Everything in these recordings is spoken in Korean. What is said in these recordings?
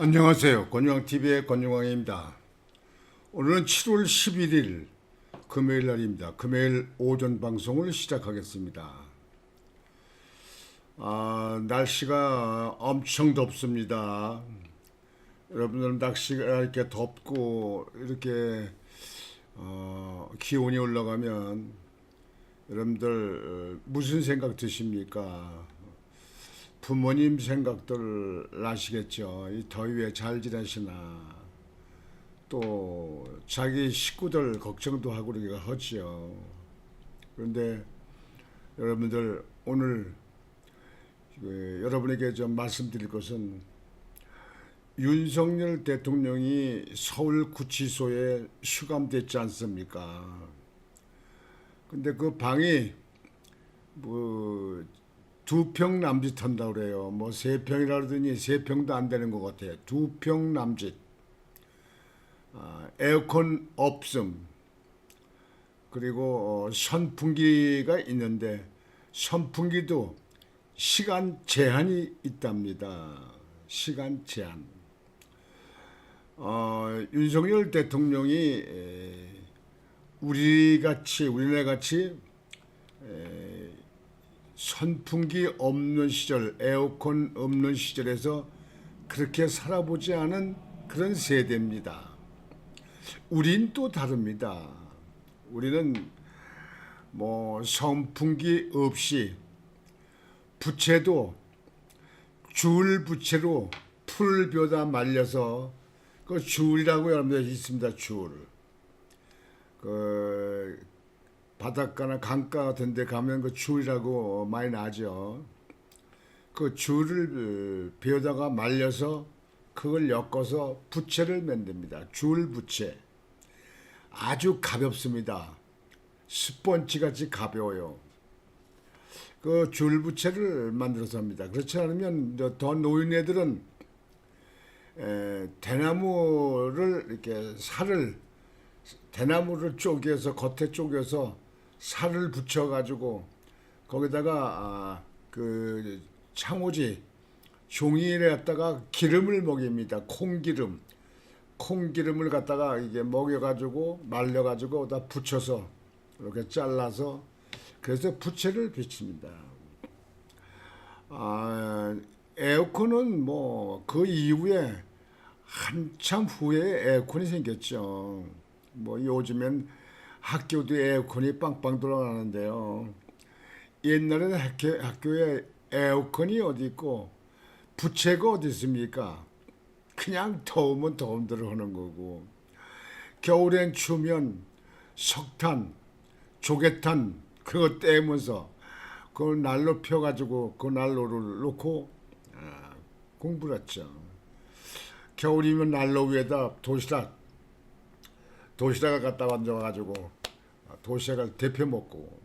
안녕하세요. 권영TV의 권영광입니다. 오늘은 7월 11일 금요일 날입니다. 금요일 오전 방송을 시작하겠습니다. 아, 날씨가 엄청 덥습니다. 여러분들 날씨가 이렇게 덥고 이렇게 어, 기온이 올라가면 여러분들 어, 무슨 생각 드십니까? 부모님 생각들 나시겠죠. 이 더위에 잘 지내시나. 또 자기 식구들 걱정도 하고 그러기가 하지요. 그런데 여러분들 오늘 그 여러분에게 좀 말씀드릴 것은 윤석열 대통령이 서울 구치소에 수감됐지 않습니까? 근데 그 방이 뭐 두 평 남짓 한다고 그래요. 뭐 세 평이라 그러더니 세 평도 안 되는 것 같아요. 두 평 남짓. 아, 에어컨 없음. 그리고 어, 선풍기가 있는데 선풍기도 시간 제한이 있답니다. 시간 제한. 어, 윤석열 대통령이 에, 우리 같이 우리네 같이 에, 선풍기 없는 시절, 에어컨 없는 시절에서 그렇게 살아보지 않은 그런 세대입니다. 우린 또 다릅니다. 우리는 뭐 선풍기 없이 부채도 줄 부채로 풀 벼다 말려서 그 줄이라고 여러분들 있습니다. 줄. 그 바닷가나 강가 같은 데 가면 그 줄이라고 많이 나죠. 그 줄을 베어다가 말려서 그걸 엮어서 부채를 만듭니다. 줄 부채. 아주 가볍습니다. 스펀지 같이 가벼워요. 그 줄 부채를 만들어서 합니다. 그렇지 않으면 더 노인 애들은 에, 대나무를 이렇게 살을 대나무를 쪼개서 겉에 쪼개서 살을 붙여가지고 거기다가 아, 그 창호지 종이에 갖다가 기름을 먹입니다. 콩기름, 콩기름을 갖다가 이게 먹여가지고 말려가지고 다 붙여서 이렇게 잘라서 그래서 부채를 비칩니다. 아, 에어컨은 뭐 그 이후에 한참 후에 에어컨이 생겼죠. 뭐 요즘엔 학교도 에어컨이 빵빵 돌아가는데요. 옛날에는 학교, 학교에 에어컨이 어디 있고 부채가 어디 있습니까? 그냥 더우면 더운 대로 하는 거고 겨울엔 추우면 석탄, 조개탄 그거 떼면서 그 난로 펴가지고 그 난로를 놓고 아, 공부를 했죠. 겨울이면 난로 위에다 도시락 도시락을 갖다 얹어가지고 도시락을 데펴 먹고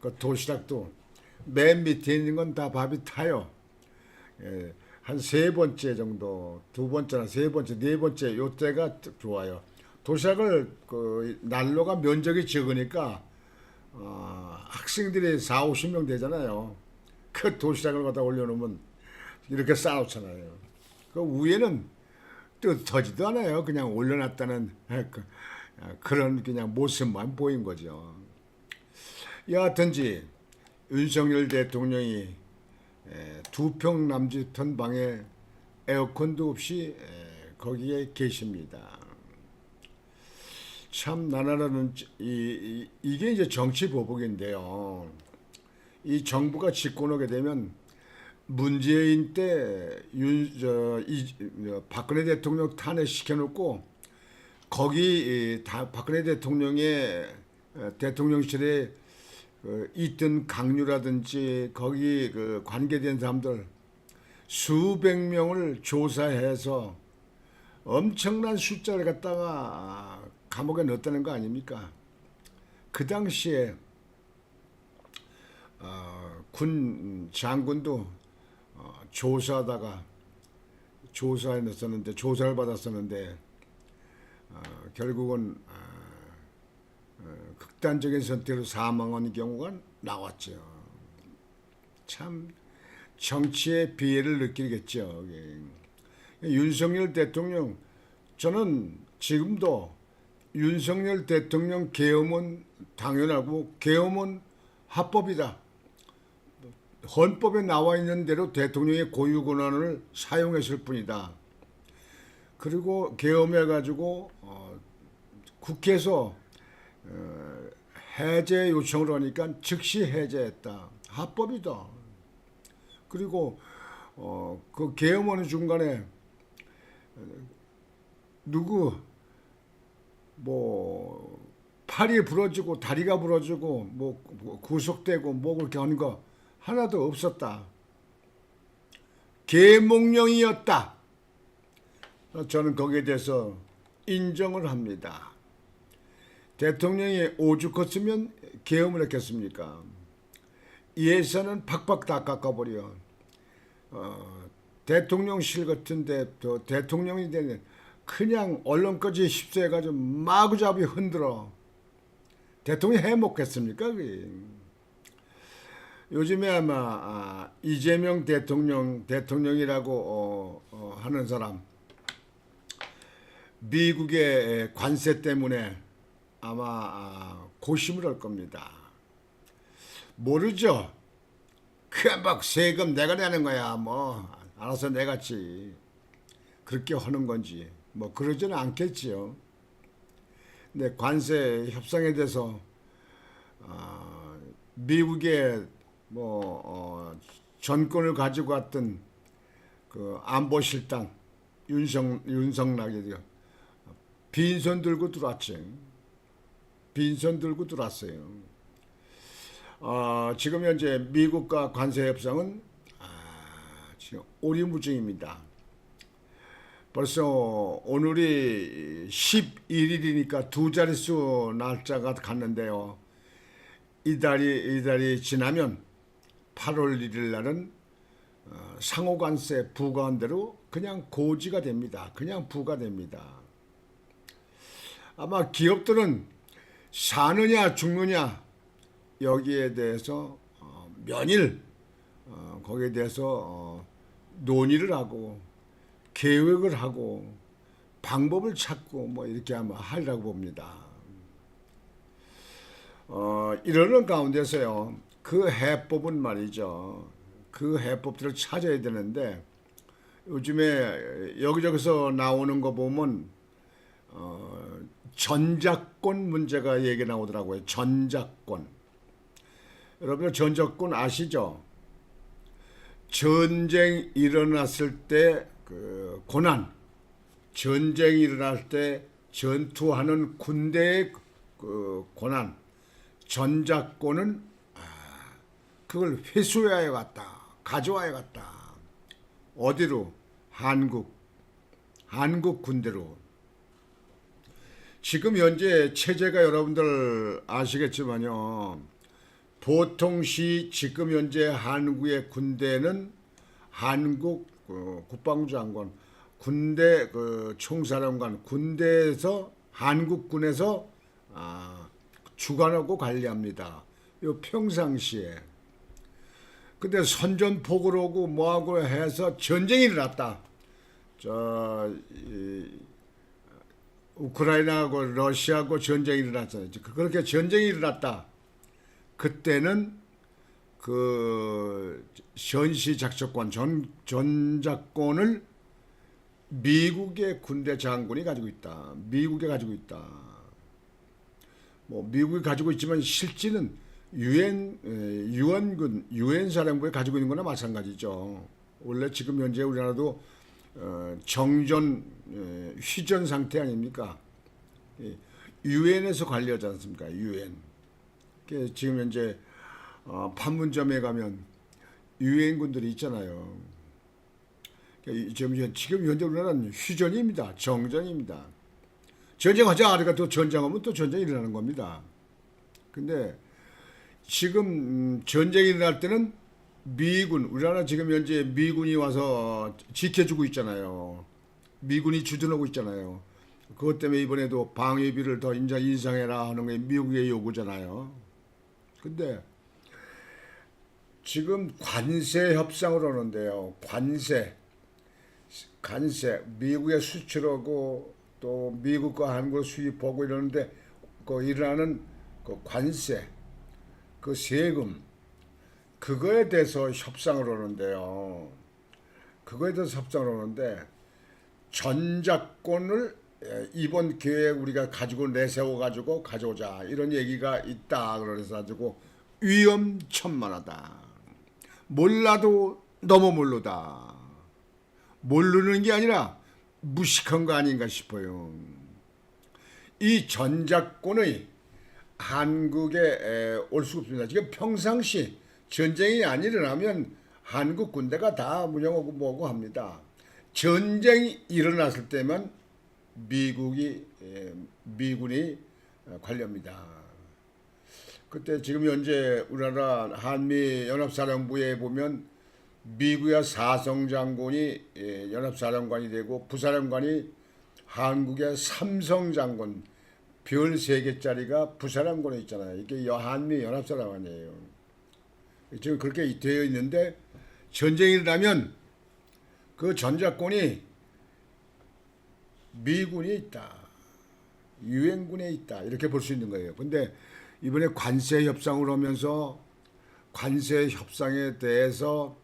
그 도시락도 맨 밑에 있는 건 다 밥이 타요. 예, 한 세 번째 정도, 두 번째나 세 번째, 네 번째 요때가 좋아요. 도시락을 그 난로가 면적이 적으니까 어, 학생들이 4, 50명 되잖아요. 그 도시락을 갖다 올려놓으면 이렇게 쌓아놓잖아요. 그 위에는 뜨터지도 않아요. 그냥 올려놨다는 그, 그런 그냥 모습만 보인 거죠. 여하튼지 윤석열 대통령이 두평 남짓한 방에 에어컨도 없이 거기에 계십니다. 참 나라는 이, 이, 게 이제 정치 보복인데요. 이 정부가 집권하게 되면 문재인 때 윤 저 이 박근혜 대통령 탄핵 시켜놓고 거기 다 박근혜 대통령의 대통령실에 그 있던 강요라든지 거기 그 관계된 사람들 수백 명을 조사해서 엄청난 숫자를 갖다가 감옥에 넣었다는 거 아닙니까? 그 당시에 어, 군 장군도 어, 조사하다가 조사에 넣었는데 조사를 받았었는데 어, 결국은 어, 극단적인 선택으로 사망한 경우가 나왔죠. 참 정치의 비애를 느끼겠죠. 윤석열 대통령 저는 지금도 윤석열 대통령 계엄은 당연하고 계엄은 합법이다. 헌법에 나와 있는 대로 대통령의 고유 권한을 사용했을 뿐이다. 그리고 계엄해 가지고 어, 국회에서 어, 해제 요청을 하니까 즉시 해제했다. 합법이다. 그리고 어, 그 계엄하는 중간에 어, 누구 뭐 팔이 부러지고 다리가 부러지고 뭐 구속되고 뭐 그렇게 하는 거 하나도 없었다. 계몽령이었다. 저는 거기에 대해서 인정을 합니다. 대통령이 오죽했으면 계엄을 했겠습니까? 예산은 팍팍 다 깎아버려. 어, 대통령실 같은데 또 대통령이 되는 그냥 언론까지 휩싸여가지고 마구잡이 흔들어. 대통령이 해먹겠습니까? 요즘에 아마 아, 이재명 대통령 대통령이라고 어, 어, 하는 사람 미국의 관세 때문에 아마 아, 고심을 할 겁니다. 모르죠. 그막 세금 내가 내는 거야. 뭐 알아서 내갔지. 그렇게 하는 건지 뭐 그러지는 않겠지요. 근데 관세 협상에 대해서 아, 미국의 뭐 어, 전권을 가지고 왔던 그 안보실장 윤석 윤석락이 빈손 들고 들어왔지. 빈손 들고 들어왔어요. 어, 지금 현재 미국과 관세 협상은 아, 지금 오리무중입니다. 벌써 오늘이 11일이니까 두 자릿수 날짜가 갔는데요. 이달이 이달이 지나면 8월 1일 날은 어, 상호관세 부과한 대로 그냥 고지가 됩니다. 그냥 부과됩니다. 아마 기업들은 사느냐 죽느냐 여기에 대해서 어, 면일 어, 거기에 대해서 어, 논의를 하고 계획을 하고 방법을 찾고 뭐 이렇게 아마 하리라고 봅니다. 어, 이러는 가운데서요. 그 해법은 말이죠. 그 해법들을 찾아야 되는데 요즘에 여기저기서 나오는 거 보면 어, 전작권 문제가 얘기 나오더라고요. 전작권. 여러분 전작권 아시죠? 전쟁 일어났을 때 그 고난, 전쟁이 일어날 때 전투하는 군대의 그 고난, 전작권은 아, 그걸 회수해야겠다, 가져와야겠다. 어디로? 한국, 한국 군대로. 지금 현재 체제가 여러분들 아시겠지만요. 보통시 지금 현재 한국의 군대는 한국 그 국방부 장관, 군대 그 총사령관, 군대에서 한국군에서 아, 주관하고 관리합니다. 요 평상시에. 근데 선전포고를 오고 뭐하고 해서 전쟁이 일어났다. 저 이, 우크라이나하고 러시아하고 전쟁이 일어났잖아요. 그렇게 전쟁이 일어났다. 그때는 그 전시 작전권 전 전작권을 미국의 군대 장군이 가지고 있다. 미국이 가지고 있다. 뭐 미국이 가지고 있지만 실질은 유엔 유엔군 유엔 사령부에 가지고 있는 거나 마찬가지죠. 원래 지금 현재 우리나라도 어, 정전 휘전 상태 아닙니까? 유엔에서 관리하지 않습니까? 유엔. 지금 현재 어, 판문점에 가면 유엔군들이 있잖아요. 그러니까 지금, 현재 우리나라는 휴전입니다. 정전입니다. 전쟁하자 하니까 또 전쟁하면 또 전쟁이 일어나는 겁니다. 근데 지금 음, 전쟁이 일어날 때는 미군, 우리나라 지금 현재 미군이 와서 지켜주고 있잖아요. 미군이 주둔하고 있잖아요. 그것 때문에 이번에도 방위비를 더 인상해라 하는 게 미국의 요구잖아요. 근데 지금 관세 협상을 하는데요. 관세. 관세 미국에 수출하고 또 미국과 한국을 수입하고 이러는데 그 일어나는 그 관세 그 세금 그거에 대해서 협상을 하는데요. 그거에 대해서 협상을 하는데 전작권을 예, 이번 기회에 우리가 가지고 내세워 가지고 가져오자 이런 얘기가 있다 그래서 가지고 위험천만하다. 몰라도 너무 모르다. 모르는 게 아니라 무식한 거 아닌가 싶어요. 이 전작권의 한국에 올 수 없습니다. 지금 평상시 전쟁이 안 일어나면 한국 군대가 다 무장하고 뭐고 합니다 전쟁이 일어났을 때만 미국이 예, 미군이 관료입니다. 그때 지금 현재 우리나라 한미 연합사령부에 보면 미국의 사성 장군이 예, 연합사령관이 되고 부사령관이 한국의 삼성 장군 별 세 개짜리가 부사령관에 있잖아요. 이게 한미 연합사령관이에요. 지금 그렇게 되어 있는데 전쟁이 일어나면 그 전작권이 미군이 있다. 유엔군에 있다. 이렇게 볼 수 있는 거예요. 근데 이번에 관세 협상을 하면서 관세 협상에 대해서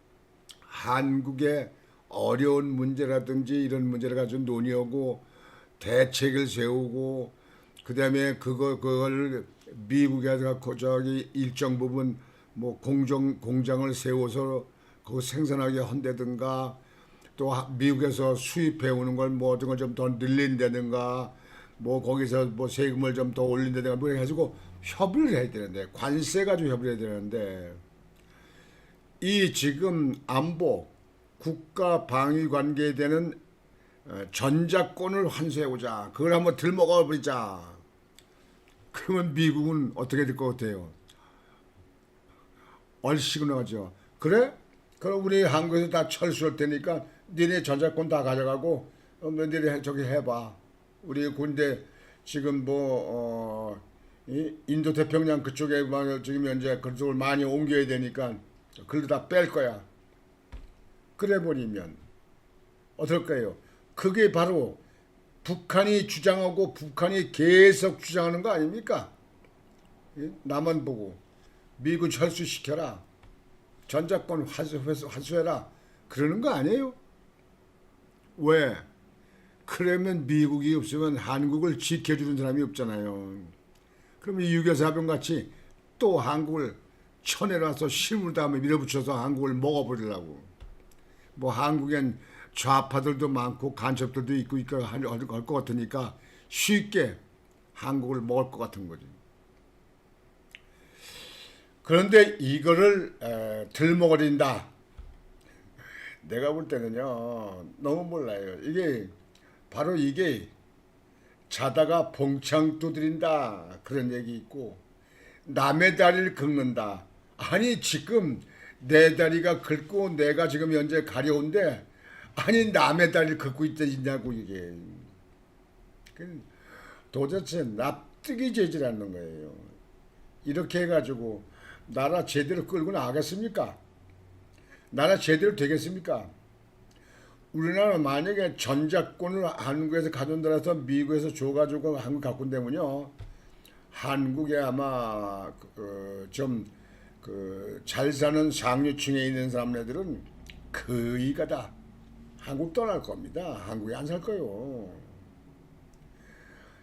한국의 어려운 문제라든지 이런 문제를 가지고 논의하고 대책을 세우고 그다음에 그거 그걸 미국에 갖고 저기 일정 부분 뭐 공정 공장을 세워서 그 생산하게 한다든가 또 하- 미국에서 수입해 오는 걸뭐 어떤 걸좀 더 늘린다든가 뭐 거기서 뭐 세금을 좀 더 올린다든가 뭐 해가지고 협의를 해야 되는데 관세 가지고 협의를 해야 되는데 이 지금 안보 국가 방위 관계에 되는 어, 전작권을 환수해오자 그걸 한번 들먹어 버리자 그러면 미국은 어떻게 될 것 같아요? 얼씨구나죠. 그래? 그럼 우리 한국에서 다 철수할 테니까 니네 전자권 다 가져가고 어, 너희들이 해- 저기 해봐. 우리 군대 지금 뭐 어, 이 인도 태평양 그쪽에 막 지금 현재 그쪽을 많이 옮겨야 되니까 글로 다뺄 거야. 그래 버리면 어떨까요? 그게 바로 북한이 주장하고 북한이 계속 주장하는 거 아닙니까? 예? 나만 보고 미군 철수시켜라. 환수, 환수, 환수해라. 그러는 거 아니에요? 왜? 그러면 미국이 없으면 한국을 지켜주는 사람이 없잖아요. 그러면 유교사병 같이 또 한국을 쳐내놔서 실물 다음에 밀어붙여서 한국을 먹어버리려고. 뭐 한국엔 좌파들도 많고 간첩들도 있고 있고 할것 같으니까 쉽게 한국을 먹을 것 같은 거지. 그런데 이거를 에, 들먹어린다. 내가 볼 때는요 너무 몰라요. 이게 바로 이게 자다가 봉창 두드린다 그런 얘기 있고 남의 다리를 긁는다. 아니 지금 내 다리가 긁고 내가 지금 현재 가려운데 아니 남의 다리를 긁고 있다냐고 이게 그 도대체 납득이 되질 않는 거예요. 이렇게 해가지고 나라 제대로 끌고 나가겠습니까? 나라 제대로 되겠습니까? 우리나라 만약에 전작권을 한국에서 가져온다라서 미국에서 줘가지고 한국 갖고 온다면요 한국에 아마 그, 좀 그 잘 사는 상류층에 있는 사람들은 거의가 다 한국 떠날 겁니다. 한국에 안 살 거요.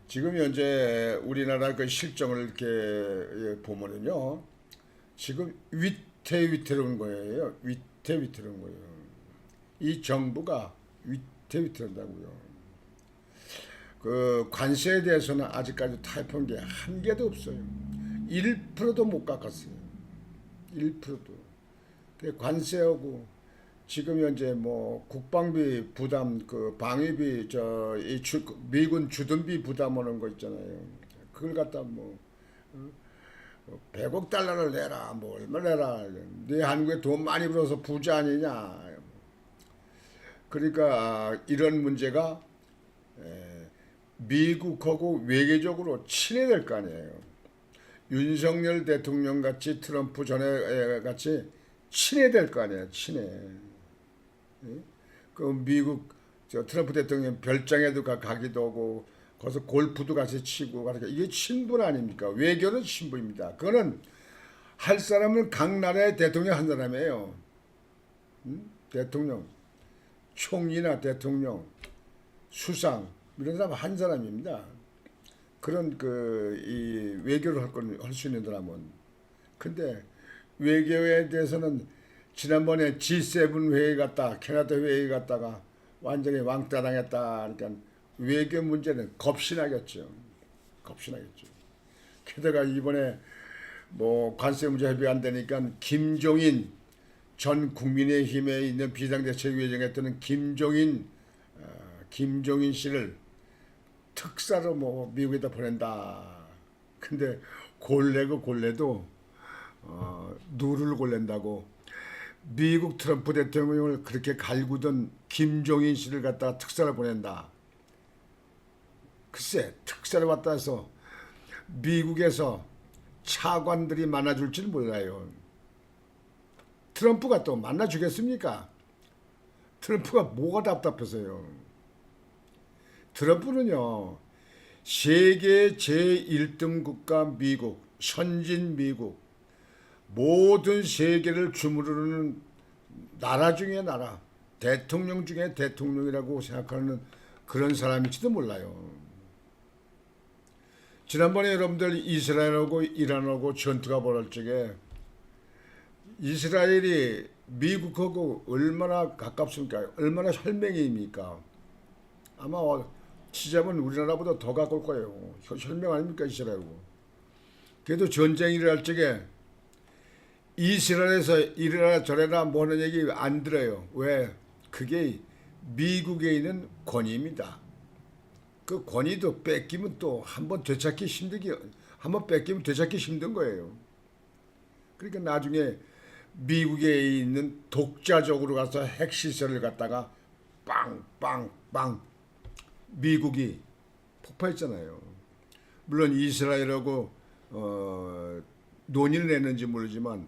지금 현재 우리나라 그 실정을 이렇게 예, 보면은요, 지금 위태위태로운 거예요. 위태 위태로운 거예요. 이 정부가 위태위태하다고요. 그 관세에 대해서는 아직까지 타협한 게 한 개도 없어요. 1%도 못 깎았어요. 1%도. 그 관세하고 지금 현재 뭐 국방비 부담 그 방위비 저이 미군 주둔비 부담하는 거 있잖아요. 그걸 갖다 뭐 어? 100억 달러를 내라. 뭐 얼마 내라. 네 한국에 돈 많이 벌어서 부자 아니냐. 그러니까 이런 문제가 에, 미국하고 외교적으로 친해될 거 아니에요. 윤석열 대통령 같이 트럼프 전에 에, 같이 친해될 거 아니에요. 친해. 예? 그 미국 저 트럼프 대통령 별장에도 가, 가기도 하고 거기서 골프도 같이 치고 그러니까 이게 신분 아닙니까? 외교는 신분입니다. 그거는 할 사람은 각 나라의 대통령 한 사람이에요. 음? 대통령, 총리나 대통령, 수상 이런 사람 한 사람입니다. 그런 그 이 외교를 할건할 수 있는 사람은 근데 외교에 대해서는 지난번에 G7 회의 갔다 캐나다 회의 갔다가 완전히 왕따 당했다 그러니까 외교 문제는 겁신하겠죠. 겁신하겠죠. 게다가 이번에 뭐 관세 문제 협의 안 되니까 김종인 전 국민의힘에 있는 비상대책위원장에 뜨는 김종인 어, 김종인 씨를 특사로 뭐 미국에다 보낸다. 근데 골래고 골래도 어, 누를 골랜다고 미국 트럼프 대통령을 그렇게 갈구던 김종인 씨를 갖다가 특사를 보낸다. 글쎄 특사를 왔다 해서 미국에서 차관들이 만나줄지는 몰라요. 트럼프가 또 만나주겠습니까? 트럼프가 뭐가 답답해서요. 트럼프는요, 세계 제1등 국가 미국, 선진 미국, 모든 세계를 주무르는 나라 중에 나라, 대통령 중에 대통령이라고 생각하는 그런 사람일지도 몰라요. 지난번에 여러분들 이스라엘하고 이란하고 전투가 벌어질 적에 이스라엘이 미국하고 얼마나 가깝습니까? 얼마나 혈맹입니까? 아마 치자면 우리나라보다 더 가까울 거예요. 혈- 혈맹 아닙니까 이스라엘하고. 그래도 전쟁이 일어날 적에 이스라엘에서 이래라 저래라 뭐 하는 얘기 안 들어요. 왜? 그게 미국에 있는 권위입니다. 그 권위도 뺏기면 또 한 번 되찾기 힘들기 한 번 뺏기면 되찾기 힘든 거예요. 그러니까 나중에 미국에 있는 독자적으로 가서 핵시설을 갖다가 빵빵빵 미국이 폭파했잖아요. 물론 이스라엘하고 어, 논의를 했는지 모르지만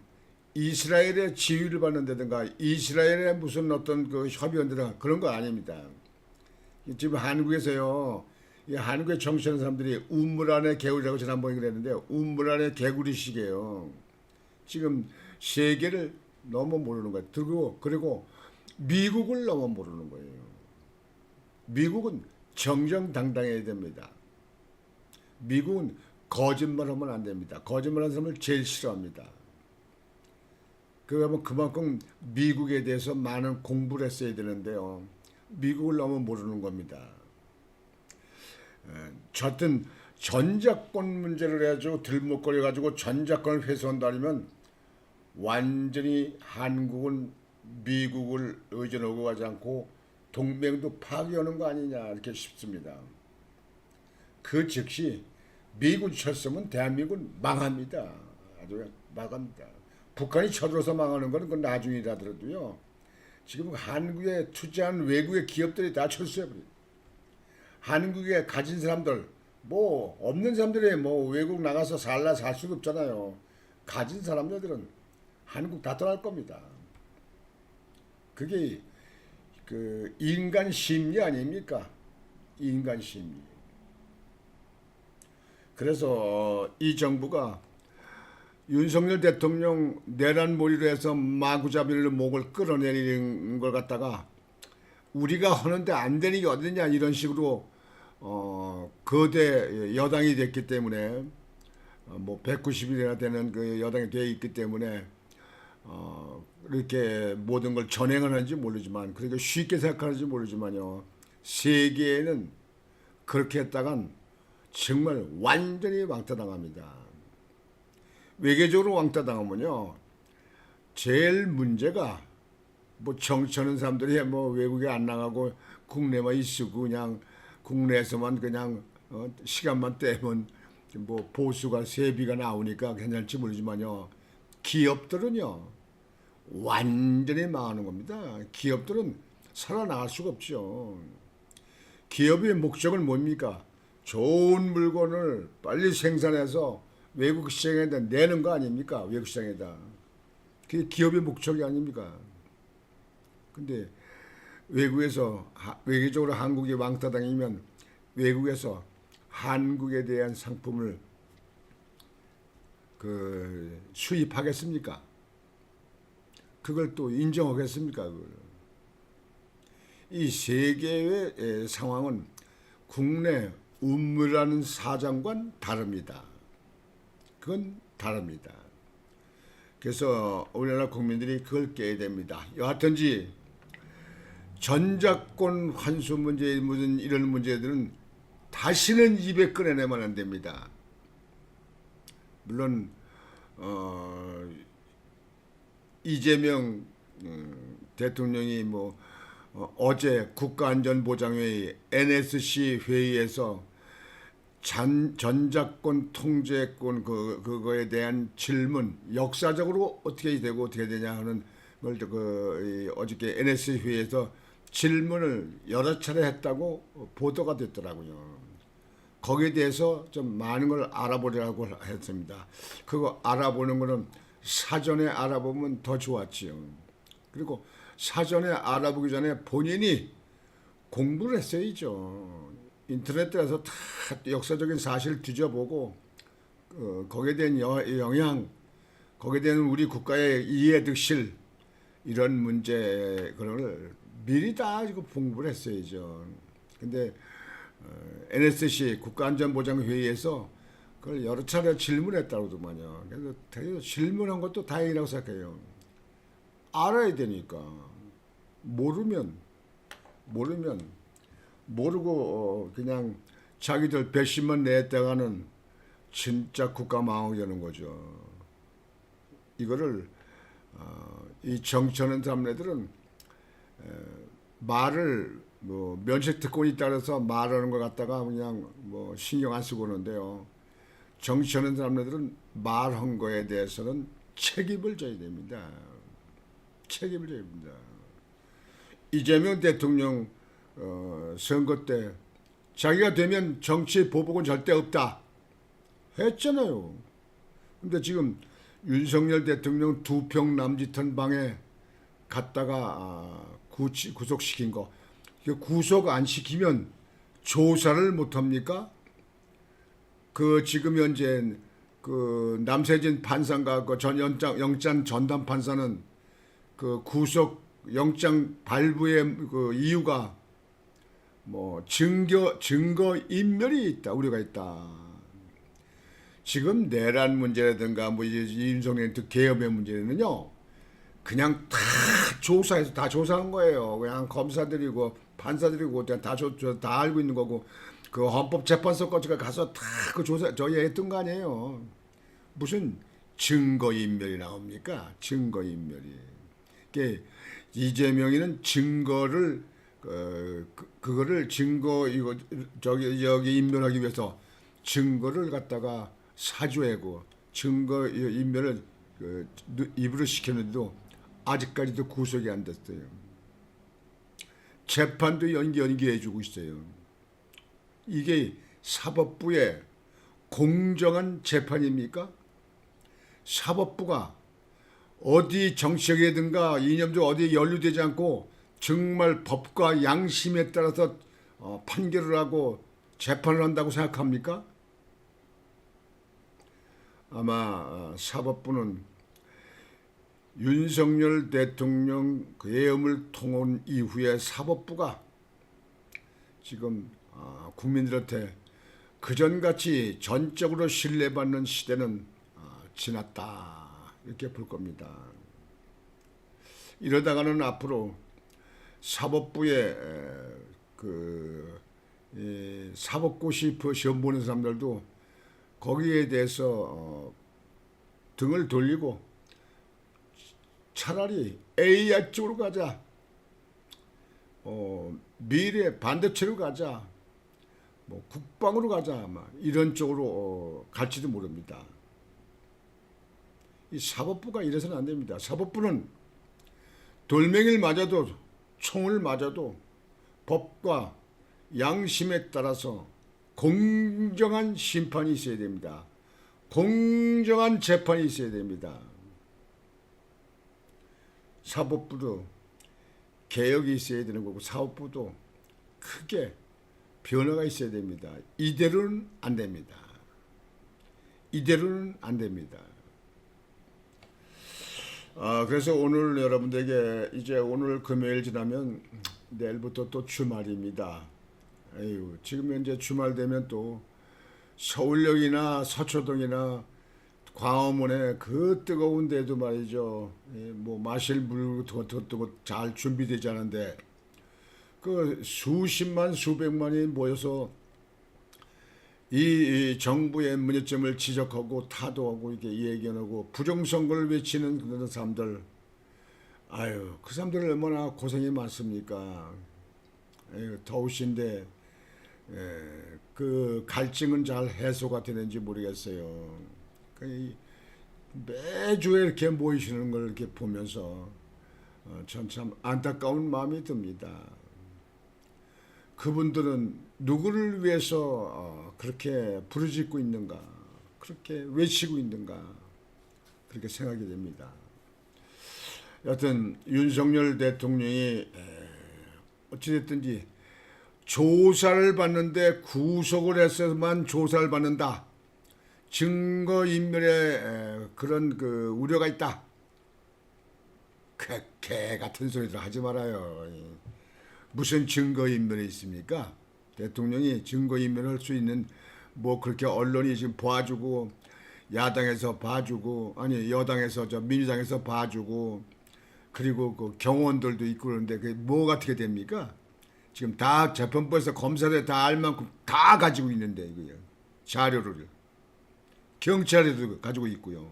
이스라엘의 지위를 받는다든가 이스라엘의 무슨 어떤 그 협의원들은 그런 거 아닙니다. 지금 한국에서요. 이 한국에 정치하는 사람들이 우물 안에 개구리라고 지난번에 그랬는데 우물 안에 개구리식이에요. 지금 세계를 너무 모르는 거예요. 그리고 그리고 미국을 너무 모르는 거예요. 미국은 정정당당해야 됩니다. 미국은 거짓말하면 안 됩니다. 거짓말하는 사람을 제일 싫어합니다. 그러면 그만큼 미국에 대해서 많은 공부를 했어야 되는데요. 미국을 너무 모르는 겁니다. 에, 저튼 전자권 문제를 해가지고 들먹거려 가지고 전자권을 회수한다면 완전히 한국은 미국을 의존하고 가지 않고 동맹도 파괴하는 거 아니냐 이렇게 싶습니다. 그 즉시 미군 쳤으면 대한민국은 망합니다. 아주 망합니다. 북한이 쳐들어서 망하는 거는 그건 나중이라더라도요. 지금 한국에 투자한 외국의 기업들이 다 철수해버려. 한국에 가진 사람들, 뭐 없는 사람들이 뭐 외국 나가서 살라 살 수가 없잖아요. 가진 사람들은 한국 다 떠날 겁니다. 그게 그 인간 심리 아닙니까? 인간 심리. 그래서 이 정부가 윤석열 대통령 내란몰이로 해서 마구잡이를 목을 끌어내리는 걸 갖다가 우리가 하는데 안 되는 게 어딨냐 이런 식으로 어 거대 여당이 됐기 때문에 어, 뭐 190일이나 되는 그 여당이 돼 있기 때문에 어 이렇게 모든 걸 전행하는지 모르지만 그러니까 쉽게 생각하는지 모르지만요 세계에는 그렇게 했다간 정말 완전히 왕따당합니다. 외교적으로 왕따 당하면요 제일 문제가 뭐 정치하는 사람들이 뭐 외국에 안 나가고 국내만 있고 그냥 국내에서만 그냥 어, 시간만 때면 뭐 보수가 세비가 나오니까 괜찮지 모르지만요 기업들은요 완전히 망하는 겁니다. 기업들은 살아나갈 수가 없죠. 기업의 목적은 뭡니까? 좋은 물건을 빨리 생산해서 외국 시장에다 내는 거 아닙니까? 외국 시장에다. 그게 기업의 목적이 아닙니까? 근데 외국에서 하- 외교적으로 한국이 왕따당이면 외국에서 한국에 대한 상품을 그 수입하겠습니까? 그걸 또 인정하겠습니까? 그걸. 이 세계의 에, 상황은 국내 운무라는 사장과는 다릅니다. 그건 다릅니다. 그래서 우리나라 국민들이 그걸 깨야 됩니다. 여하튼지 전작권 환수 문제 무슨 이런 문제들은 다시는 입에 꺼내내면 안 됩니다. 물론 어, 이재명 음, 대통령이 뭐 어, 어제 국가안전보장회의 NSC 회의에서 잔, 전작권 통제권 그 그거에 대한 질문 역사적으로 어떻게 되고 어떻게 되냐 하는 걸 그 어저께 NSC 회의에서 질문을 여러 차례 했다고 보도가 됐더라고요. 거기에 대해서 좀 많은 걸 알아보려고 했습니다. 그거 알아보는 거는 사전에 알아보면 더 좋았지요. 그리고 사전에 알아보기 전에 본인이 공부를 했어야죠. 인터넷에서 다 역사적인 사실 뒤져보고 어, 거기에 대한 여- 영향, 거기에 대한 우리 국가의 이해득실 이런 문제 그걸 미리 다 이거 공부를 했어야죠. 근데 어, NSC 국가안전보장회의에서 그걸 여러 차례 질문했다고더만요. 그래서 되게 질문한 것도 다행이라고 생각해요. 알아야 되니까 모르면 모르면 모르고 어, 그냥 자기들 배심만 냈다가는 진짜 국가 망하게 되는 거죠. 이거를 어, 이 정치하는 사람들은 에, 말을 뭐 면책 특권이 따라서 말하는 것 갖다가 그냥 뭐 신경 안 쓰고 오는데요. 정치하는 사람들은 말한 거에 대해서는 책임을 져야 됩니다. 책임을 져야 됩니다. 이재명 대통령 어, 선거 때 자기가 되면 정치 보복은 절대 없다 했잖아요. 근데 지금 윤석열 대통령 두 평 남짓한 방에 갔다가 아, 구치, 구속시킨 거 구속 안 시키면 조사를 못 합니까? 그 지금 현재 그 남세진 판사가 그전 영장 영장 전담 판사는 그 구속 영장 발부의 그 이유가 뭐 증거 증거 인멸이 있다 우려가 있다. 지금 내란 문제라든가 뭐 이제 윤석열 개혁의 문제는요 그냥 다 조사해서 다 조사한 거예요. 그냥 검사들이고 판사들이고 그냥 다, 조, 조- 다 알고 있는 거고 그 헌법재판소까지 가서 다 그 조사 저희 했던 거 아니에요. 무슨 증거 인멸이 나옵니까? 증거 인멸이. 그 이재명이는 증거를 어, 그, 그거를 증거 이거 저기 여기 인멸하기 위해서 증거를 갖다가 사주하고 증거 인멸을 그, 입으로 시켰는데도 아직까지도 구속이 안 됐어요. 재판도 연기 연기해주고 있어요. 이게 사법부의 공정한 재판입니까? 사법부가 어디 정치적이든가 이념도 어디 연루되지 않고 정말 법과 양심에 따라서 어, 판결을 하고 재판을 한다고 생각합니까? 아마 어, 사법부는 윤석열 대통령 계엄을 통한 이후에 사법부가 지금 아, 국민들한테 그전같이 전적으로 신뢰받는 시대는 아, 지났다 이렇게 볼 겁니다. 이러다가는 앞으로 사법부의 에, 그 이, 사법고 시프 시험 보는 사람들도 거기에 대해서 어, 등을 돌리고 차라리 AI 쪽으로 가자. 어, 미래 반대체로 가자. 뭐 국방으로 가자. 아마 이런 쪽으로 어, 갈지도 모릅니다. 이 사법부가 이래서는 안 됩니다. 사법부는 돌멩이를 맞아도 총을 맞아도 법과 양심에 따라서 공정한 심판이 있어야 됩니다. 공정한 재판이 있어야 됩니다. 사법부도 개혁이 있어야 되는 거고 사업부도 크게 변화가 있어야 됩니다. 이대로는 안 됩니다. 이대로는 안 됩니다. 아, 그래서 오늘 여러분들에게 이제 오늘 금요일 지나면 내일부터 또 주말입니다. 에휴, 지금 현재 주말 되면 또 서울역이나 서초동이나 광화문에 그 뜨거운 데도 말이죠. 예, 뭐 마실 물도 잘 준비되지 않은데 그 수십만 수백만이 모여서 이, 이 정부의 문제점을 지적하고 타도하고 이렇게 얘기하고 부정선거를 외치는 그런 사람들. 아유 그 사람들 얼마나 고생이 많습니까? 더우신데 예, 그 갈증은 잘 해소가 되는지 모르겠어요. 그 이- 매주 이렇게 모이시는 걸 이렇게 보면서 어, 전참 안타까운 마음이 듭니다. 그분들은 누구를 위해서 어, 그렇게 부르짖고 있는가, 그렇게 외치고 있는가, 그렇게 생각이 됩니다. 여튼 윤석열 대통령이 에, 어찌됐든지 조사를 받는데 구속을 해서만 조사를 받는다. 증거 인멸의 에, 그런 그 우려가 있다. 개, 개 같은 소리들 하지 말아요. 무슨 증거 인멸이 있습니까? 대통령이 증거 인멸할 수 있는 뭐 그렇게 언론이 지금 봐주고 야당에서 봐주고 아니 여당에서 저 민주당에서 봐주고 그리고 그 경호원들도 있고 그런데 그게 뭐가 어떻게 됩니까? 지금 다 재판부에서 검사들 다 알 만큼 다 가지고 있는데 이거요 자료를 경찰에도 가지고 있고요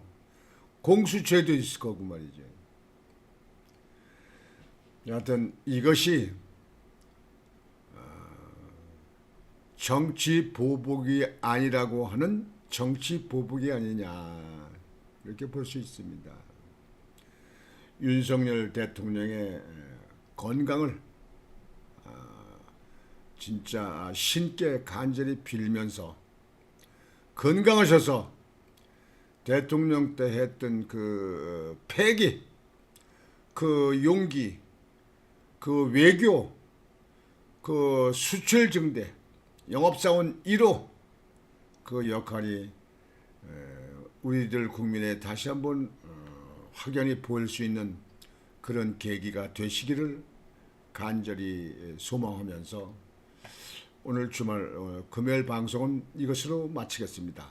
공수처에도 있을 거고 말이죠. 여하튼 이것이 어, 정치 보복이 아니라고 하는 정치 보복이 아니냐 이렇게 볼 수 있습니다. 윤석열 대통령의 건강을 아, 진짜 신께 간절히 빌면서 건강하셔서 대통령 때 했던 그 패기, 그 용기, 그 외교, 그 수출 증대, 영업사원 1호 그 역할이 에, 우리들 국민에 다시 한번 어, 확연히 보일 수 있는 그런 계기가 되시기를 간절히 소망하면서 오늘 주말 어, 금요일 방송은 이것으로 마치겠습니다.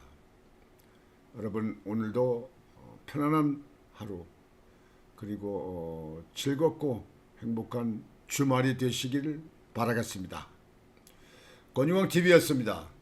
여러분 오늘도 어, 편안한 하루 그리고 어, 즐겁고 행복한 주말이 되시기를 바라겠습니다. 권유왕 TV였습니다.